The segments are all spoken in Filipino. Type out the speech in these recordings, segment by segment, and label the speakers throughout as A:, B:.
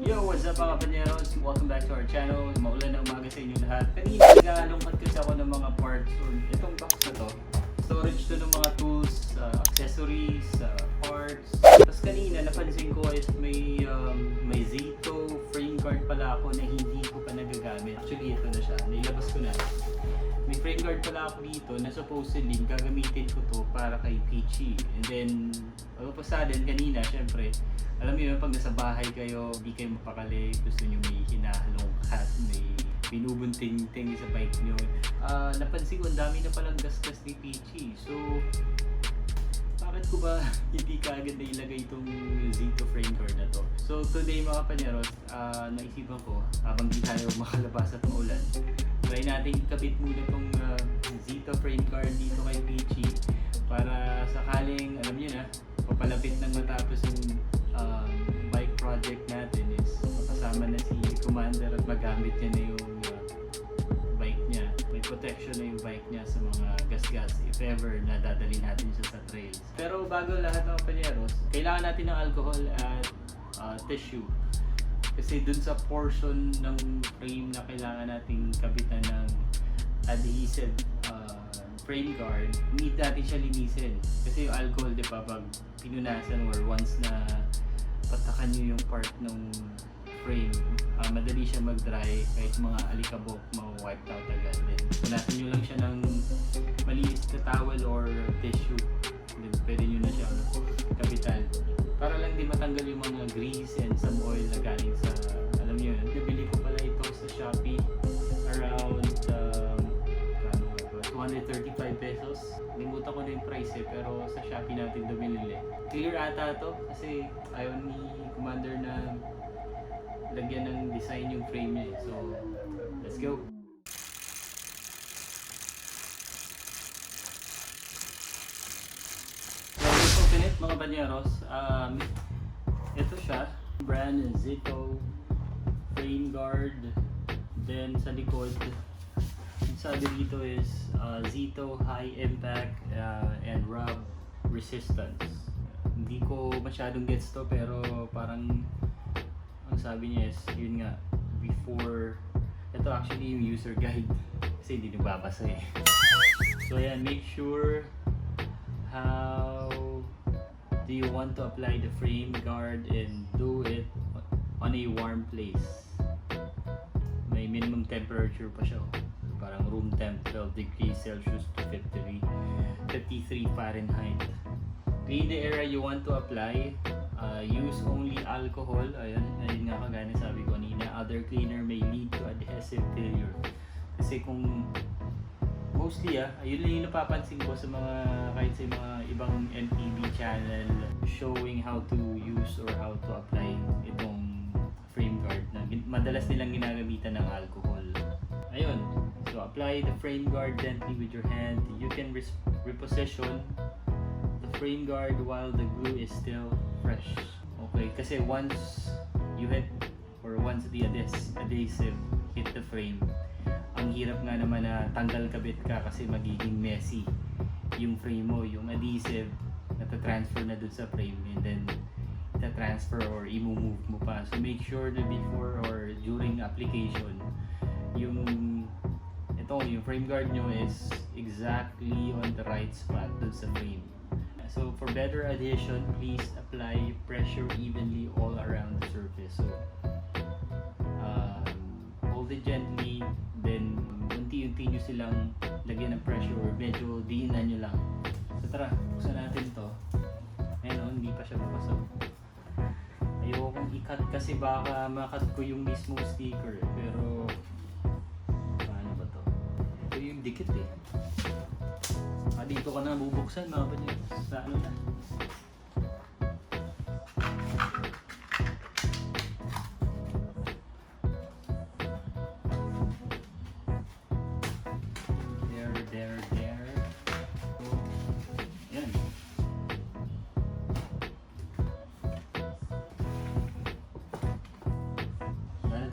A: Yo, what's up mga panyeros? Welcome back to our channel. Maulan na umaga sa inyo lahat. Kanina, nag-aalungkat kasi ako ng mga parts or itong box na to. Storage to ng mga tools, uh, accessories, uh, parts. Tapos kanina, napansin ko is may, um, may Zito frame guard pala ako na hindi ko pa nagagamit. Actually, ito na siya. Nailabas ko na. Frame guard pala ako dito na supposedly gagamitin ko to para kay Peachy. And then, ano pa sa atin kanina, syempre, alam niyo yun, pag nasa bahay kayo, di kayo mapakali, gusto niyo may hinahalong cat, may binubunting-ting sa bike niyo. Ah, napansin ko, ang dami na palang gasgas ni Peachy. So, bakit ko ba hindi kaagad na ilagay itong Zito frame guard na to? So today mga panyeros, ah, naisipan ko, habang di tayo makalabas at maulan, try natin ikabit muna itong ah, Zito frame guard dito kay Peachy para sakaling, alam niyo na, papalapit ng matapos yung um, bike project natin is makasama na si Commander at magamit niya na yung ah, bike niya. May protection na yung bike niya sa mga gas-gas if ever na natin siya sa trails. Pero bago lahat ng panyeros, kailangan natin ng alcohol at ah, tissue. Kasi dun sa portion ng frame na kailangan nating kabitan ng adhesive ah, frame guard, need natin siya linisin. Kasi yung alcohol, di ba, pag pinunasan or once na patakan nyo yung part ng frame, ah, madali siya mag-dry kahit mga alikabok ma-wiped out agad. Then, punasan nyo lang siya ng maliit na towel or tissue. Then, pwede nyo na siya matanggal yung mga grease and some oil na galing sa, alam nyo yun. Nabili ko pala ito sa Shopee around um, ba? 235 pesos. Limutan ko na yung price eh, pero sa Shopee natin dumili. Clear ata to kasi ayaw ni Commander na lagyan ng design yung frame niya eh. So, let's go! Mga banyeros. Um, ito siya. Brand Zito frame guard. Then sa likod, ang sabi dito is uh, Zito high impact uh, and rub resistance. Hindi ko masyadong gets to pero parang ang sabi niya is yun nga before ito actually yung user guide kasi hindi nagbabasa eh. So ayan, make sure how do you want to apply the frame guard and do it on a warm place. May minimum temperature pa siya. oh. Parang room temp 12 degrees Celsius to 53, 53 Fahrenheit. Clean the area you want to apply. Uh, use only alcohol. Ayun, ayun nga kagaya sabi ko kanina. Other cleaner may lead to adhesive failure. Kasi kung mostly ah, ayun lang yung napapansin ko sa mga kahit sa mga ibang MTV channel showing how to use or how to apply itong frame guard na madalas nilang ginagamitan ng alcohol. Ayun. So apply the frame guard gently with your hand. You can reposition the frame guard while the glue is still fresh. Okay, kasi once you hit or once the adhes- adhesive hit the frame, ang hirap nga naman na tanggal kabit ka kasi magiging messy yung frame mo, yung adhesive nata-transfer na dun sa frame and then ita-transfer or i-move mo pa. So make sure na before or during application yung ito, yung frame guard nyo is exactly on the right spot dun sa frame. So for better adhesion, please apply pressure evenly all around the surface. So um, hold it gently, then unti-unti nyo silang lagyan ng pressure or medyo diinan nyo lang. So tara, buksan natin to. Ayun o, hindi pa siya papasok. Ayoko kong i-cut kasi baka makat ko yung mismo sticker eh. Pero paano ba to? Ito yung dikit eh. Ah, dito ka na bubuksan mga panyo. Sa ano na.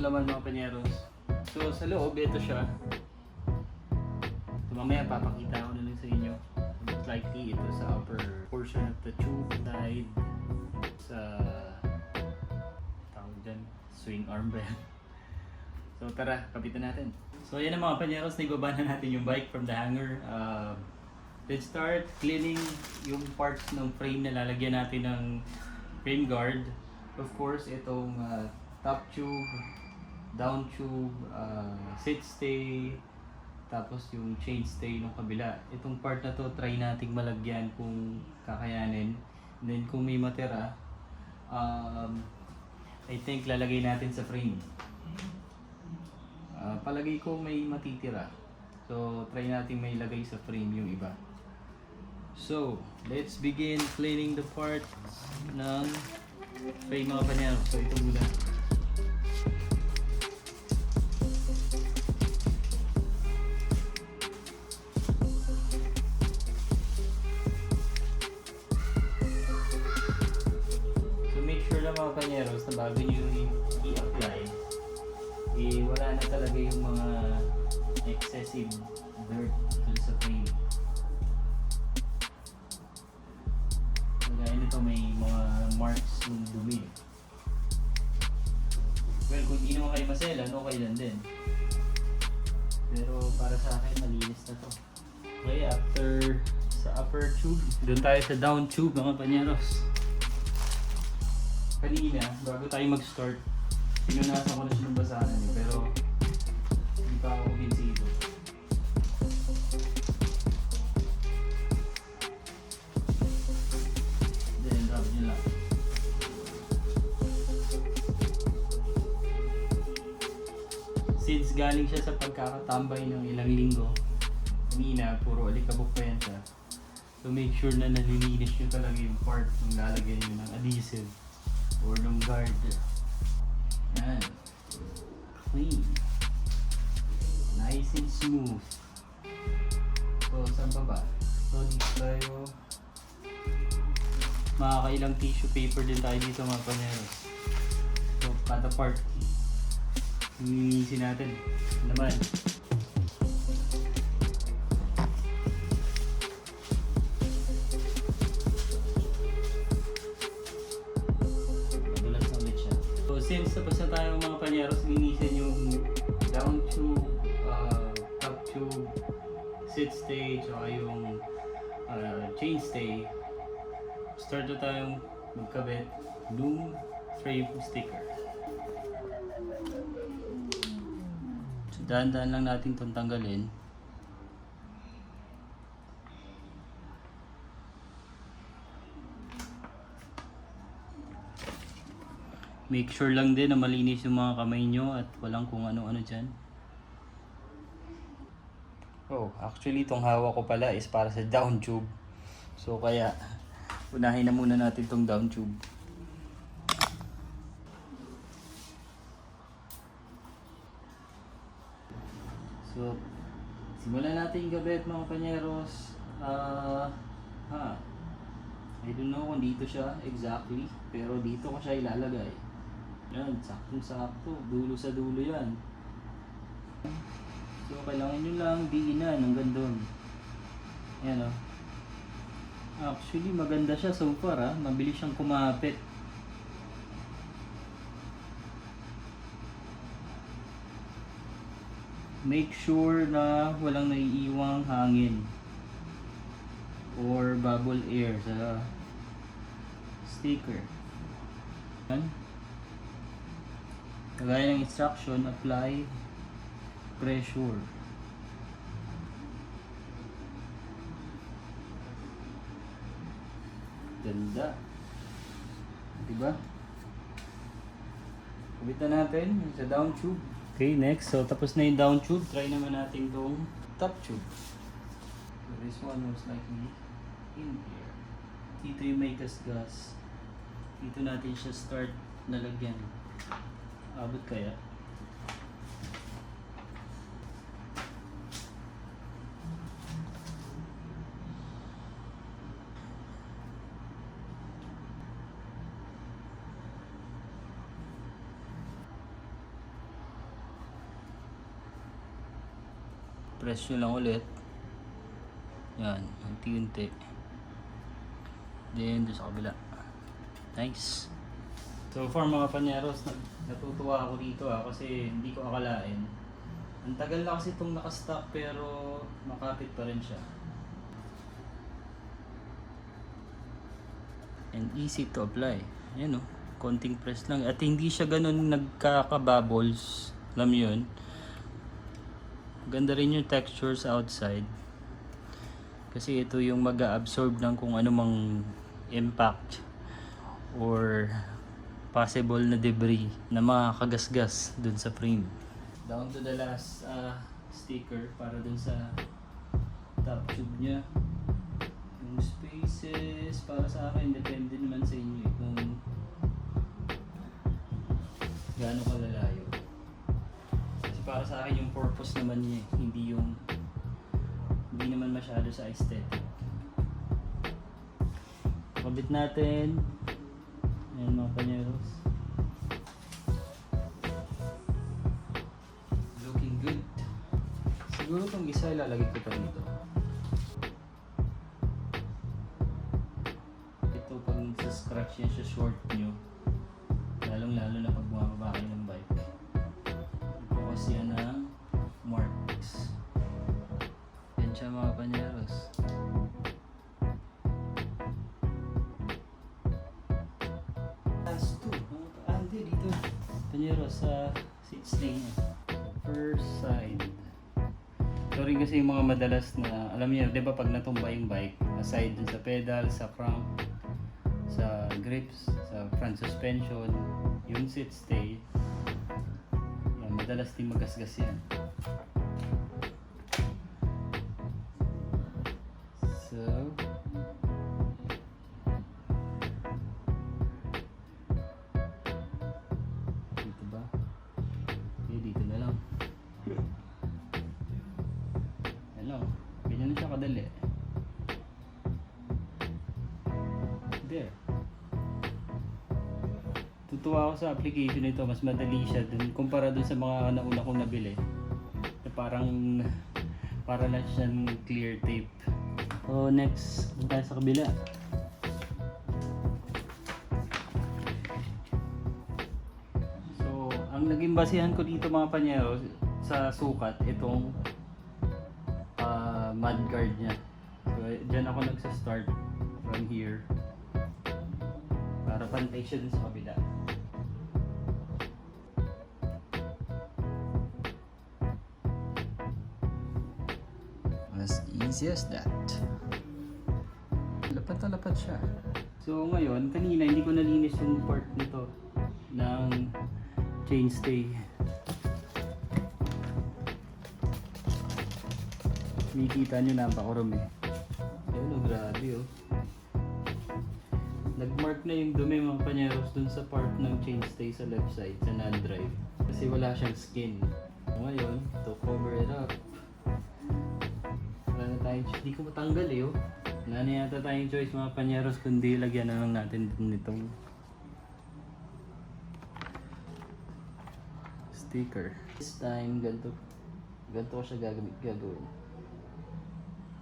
A: Itong laman mga panyeros? So sa loob, ito siya. So, mamaya papakita ko na lang sa inyo. Most likely ito sa upper portion of the tube side sa tawag dyan swing arm ba? So tara, kapitan natin. So yan ang mga panyeros, nagbaba na natin yung bike from the hanger. Uh, let's start cleaning yung parts ng frame na lalagyan natin ng frame guard. Of course, itong uh, top tube, down tube, uh, sit stay, tapos yung chain stay ng kabila. Itong part na to, try nating malagyan kung kakayanin. And then kung may matira, um, I think lalagay natin sa frame. Ah, palagay ko may matitira. So, try natin may lagay sa frame yung iba. So, let's begin cleaning the parts ng frame mga panero. So, ito muna. Marks ng dumi. Well, kung di naman kayo maselan, okay lang din. Pero para sa akin, malinis na to. Okay, after sa upper tube, doon tayo sa down tube mga panyeros. Kanina, bago tayo mag-start, pinunasan ko na siya ng basahan eh, pero Since galing siya sa pagkakatambay ng ilang linggo, kanina, puro alikabok pa yan siya. So make sure na nalilinis nyo talaga yung part ng lalagyan nyo ng adhesive or ng guard. Yan. Clean. Nice and smooth. So, saan pa ba? So, dito tayo. Makakailang tissue paper din tayo dito mga paneros. So, kada part. Nilinisin natin. Naman. Madulas na ulit siya. So since tapos na tayo mga panyeros, linisin yung down tube, uh, top tube, sit stay, tsaka yung uh, chain stay. Start na tayong magkabit ng frame sticker. Dahan-dahan lang natin itong tanggalin. Make sure lang din na malinis yung mga kamay nyo at walang kung ano-ano dyan. Oh, actually itong hawak ko pala is para sa down tube. So kaya, unahin na muna natin itong down tube. So, simulan natin yung gabet mga panyeros. Ah, ha. I don't know kung dito siya exactly, pero dito ko siya ilalagay. Yan, saktong-sakto. Dulo sa dulo yan. So, kailangan nyo lang diinan hanggang doon. Yan o. Actually, maganda siya so far ha. Mabilis siyang kumapit. Make sure na walang naiiwang hangin or bubble air sa sticker. Yan. Kagaya ng instruction, apply pressure. Ganda. Diba? Kubitan natin sa down tube. Okay, next. So, tapos na yung down tube. Try naman natin tong top tube. So, this one most likely in here. Dito yung may gas. Dito natin siya start nalagyan. Abot kaya? Press nyo lang ulit. Yan, unti-unti. Then, doon sa kabila. Nice. So for mga panyeros, nat- natutuwa ako dito ah kasi hindi ko akalain. Ang tagal na kasi itong nakastock pero makapit pa rin siya. And easy to apply. Ayan oh, konting press lang. At hindi siya ganun nagkaka-bubbles. Alam yun? Ganda rin yung textures outside. Kasi ito yung mag absorb ng kung anumang impact or possible na debris na makakagasgas dun sa frame. Down to the last uh, sticker para dun sa top tube niya. Yung spaces para sa akin depende naman sa inyo eh, kung gaano kalalayo. Para sa akin yung purpose naman niya, eh, hindi yung hindi naman masyado sa aesthetic. Kabit natin. Ayan mga panyeros. Looking good. Siguro itong isa ilalagay ko pa dito. Ito pag sa-scratch yan sa short nyo, lalong lalo na pag bumababa kayo ng bike. Mga panyeros. Last two. Ah, hindi dito. Panyeros sa seat stay niya. First side. Sorry kasi yung mga madalas na, alam niyo, di ba pag natumba yung bike, aside dun sa pedal, sa crank, sa grips, sa front suspension, yung seat stay, yan, madalas din magasgas yan. Ako sa application nito, mas madali siya dun kumpara dun sa mga nauna kong nabili. Na parang para lang siyang clear tape. So next, tayo sa kabila. So, ang naging basihan ko dito mga panyero sa sukat, itong uh, mudguard niya. So, dyan ako nagsa-start from here para pantay siya dun sa kabila. Easy as that. Lapat na lapat siya. So ngayon, kanina hindi ko nalinis yung part nito ng chainstay. Makikita nyo napakarum eh. Ayun oh, grabe oh. Nagmark na yung dumi mga panyeros dun sa part ng chainstay sa left side, sa non-drive. Kasi wala siyang skin. Ngayon, to cover it up, na tayong choice. Ko matanggal eh oh. Wala na yata tayong choice mga panyeros kundi lagyan na lang natin din nitong sticker. This time, ganito, ganito ko siya gagamit, gagawin.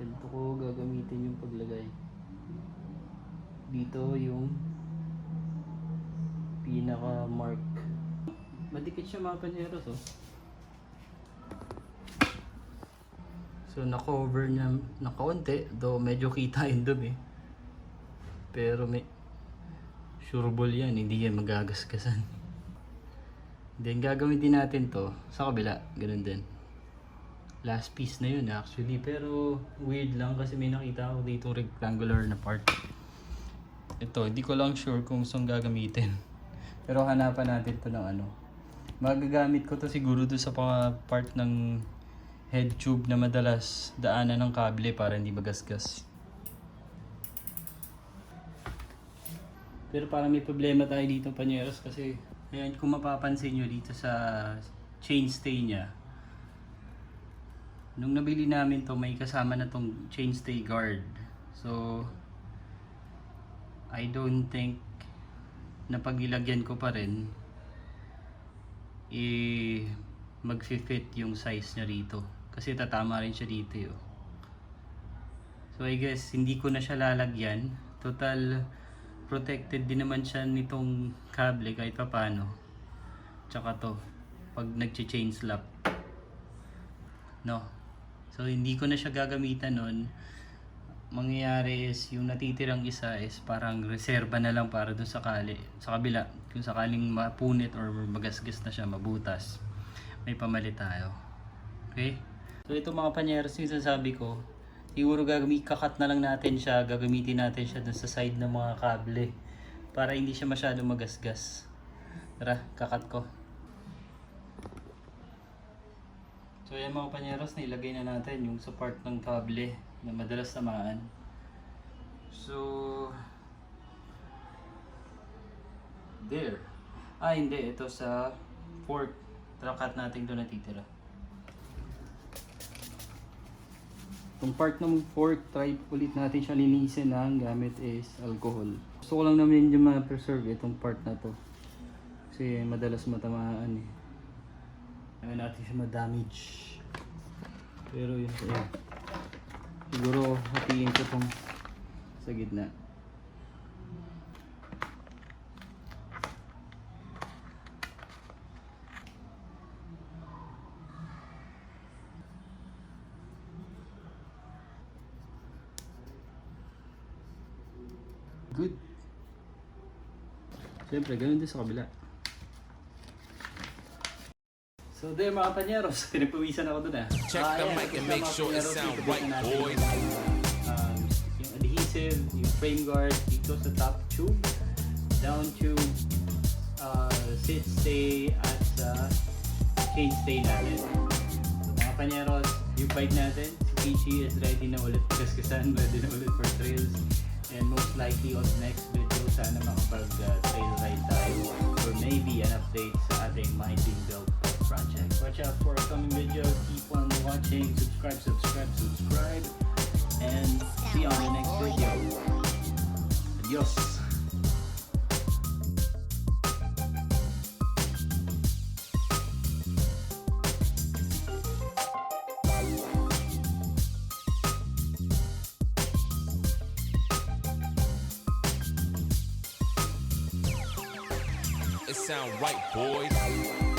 A: Ganito ko gagamitin yung paglagay. Dito yung pinaka mark. Madikit siya mga panyeros oh. So na-cover niya na kaunti, though medyo kita yung dumi. Pero may sureball yan, hindi yan magagasgasan. Then gagamitin natin to sa kabila, ganun din. Last piece na yun actually, pero weird lang kasi may nakita ako dito rectangular na part. Ito, hindi ko lang sure kung saan gagamitin. Pero hanapan natin to ng ano. Magagamit ko to siguro do sa part ng head tube na madalas daanan ng kable para hindi magasgas. Pero parang may problema tayo dito, Panyeros, kasi ayan, kung mapapansin nyo dito sa chainstay niya, nung nabili namin to may kasama na tong chainstay guard. So, I don't think na pag ilagyan ko pa rin, eh, mag-fit yung size niya rito. Kasi tatama rin siya dito yun. So I guess hindi ko na siya lalagyan. Total protected din naman siya nitong kable kahit pa paano. Tsaka to, pag nag-chain slap. No. So hindi ko na siya gagamitan nun. Mangyayari is yung natitirang isa is parang reserba na lang para dun sa kali, sa kabila. Kung sakaling mapunit or magasgas na siya, mabutas, may pamalit tayo. Okay? So ito mga panyeros, yung sasabi ko, siguro gagamit, kakat na lang natin siya, gagamitin natin siya dun sa side ng mga kable para hindi siya masyadong magasgas. Tara, kakat ko. So yan mga panyeros, nailagay na natin yung sa part ng kable na madalas tamaan. So, there. Ah, hindi. Ito sa fork. Trakat natin doon natitira. Itong part ng fork, try ulit natin siya linisin na ang gamit is alcohol. Gusto ko lang naman yung ma-preserve itong part na to. Kasi madalas matamaan eh. Ayaw natin siya ma-damage. Pero yun yun. Siguro hatiin ko tong sa gitna. Siyempre, ganun din sa kabila. So there mga panyeros, pinagpawisan ako dun ah.
B: Check
A: Ah,
B: the mic and make sure it sound right, boys.
A: Um, yung adhesive, yung frame guard dito sa top tube, down to uh, sit stay at sa chain stay natin. So mga panyeros, yung bike natin, si Kichi is ready na ulit kaskasan, ready na ulit for trails. And most likely on the next video, sana makapag-trail ride tayo or maybe an update sa ating My Team Build project. Watch out for upcoming videos. Keep on watching. Subscribe, subscribe, subscribe. And see you on the next video. Adios!
B: Sound right, boys.